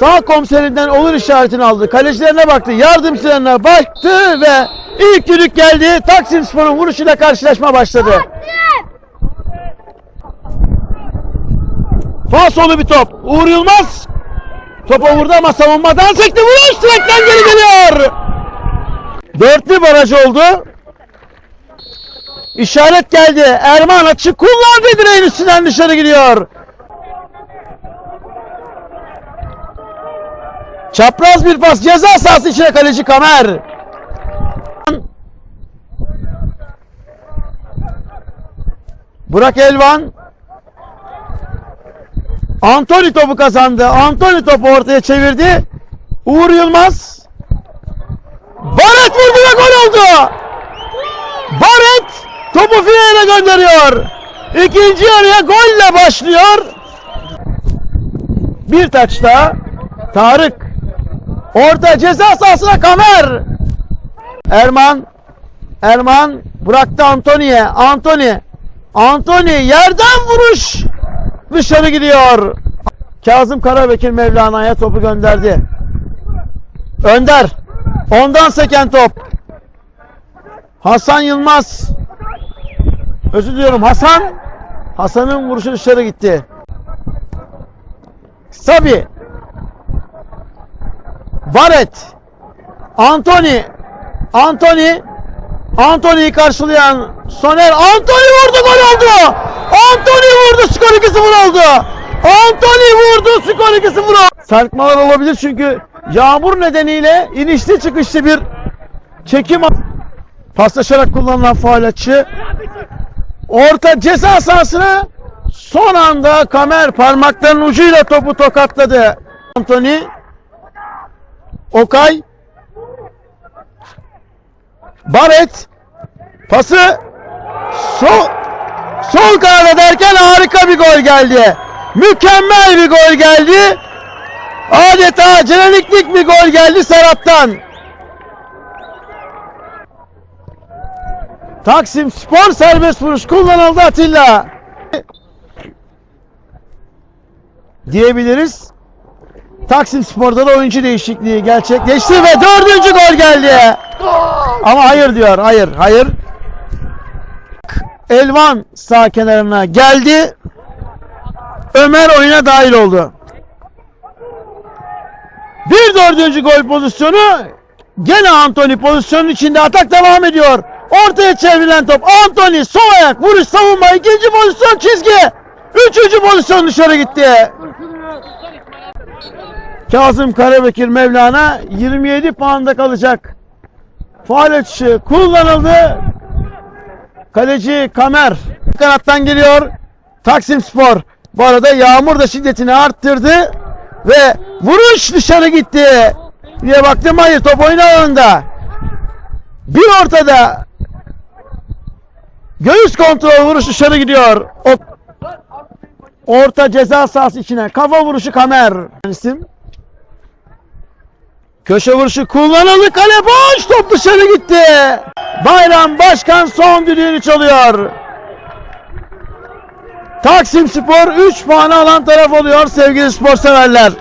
Sağ komiserinden olur işaretini aldı. Kalecilerine baktı, yardımcılarına baktı ve ilk düdük geldi. Taksim Spor'un vuruşuyla karşılaşma başladı. Fasolu bir top. Uğur Yılmaz topa vurdu ama savunmadan sekti. Vuruş direkten geri geliyor. Dörtlü baraj oldu. İşaret geldi. Erman açık kullandı direğin üstünden dışarı gidiyor. Çapraz bir pas ceza sahası içine kaleci Kamer. Burak Elvan Antony topu kazandı. Antony topu ortaya çevirdi. Uğur Yılmaz Barret vurdu ve gol oldu. Barret topu fileye gönderiyor. İkinci yarıya golle başlıyor. Bir taç daha. Tarık. Orta ceza sahasına Kamer. Erman. Erman bıraktı Antony'ye. Antony. Antony yerden vuruş. Dışarı gidiyor. Kazım Karabekir Mevlana'ya topu gönderdi. Önder. Ondan seken top. Hasan Yılmaz. Özür diliyorum Hasan. Hasan'ın vuruşu dışarı gitti. Sabi. Barret. Anthony. Anthony. Anthony'yi karşılayan Soner. Anthony vurdu gol oldu. Anthony vurdu skor 2-0 oldu. Anthony vurdu skor 2-0 oldu. Sarkmalar olabilir çünkü yağmur nedeniyle inişli çıkışlı bir çekim paslaşarak kullanılan faal açı. Orta ceza sahasına son anda Kamer parmaklarının ucuyla topu tokatladı. Anthony Okay Barret pası sol sol kanada derken harika bir gol geldi. Mükemmel bir gol geldi. Adeta ceneliklik bir gol geldi Serap'tan. Taksim Spor serbest vuruş kullanıldı Atilla. Diyebiliriz. Taksim Spor'da da oyuncu değişikliği gerçekleşti ve dördüncü gol geldi. Ama hayır diyor. Hayır, hayır. Elvan sağ kenarına geldi. Ömer oyuna dahil oldu. Bir dördüncü gol pozisyonu gene Anthony pozisyonun içinde atak devam ediyor. Ortaya çevrilen top Anthony sol ayak vuruş savunma ikinci pozisyon çizgi. Üçüncü pozisyon dışarı gitti. Kazım Karabekir Mevlana 27 puanda kalacak. Faal açışı kullanıldı. Kaleci Kamer kanattan geliyor. Taksim Spor. Bu arada yağmur da şiddetini arttırdı ve vuruş dışarı gitti. diye baktım hayır top oyun alanında. Bir ortada göğüs kontrol vuruş dışarı gidiyor. O orta ceza sahası içine kafa vuruşu Kamer. İsim Köşe vuruşu kullanıldı. Kale boş. Top dışarı gitti. Bayram Başkan son düdüğünü çalıyor. Taksim Spor 3 puanı alan taraf oluyor sevgili spor severler.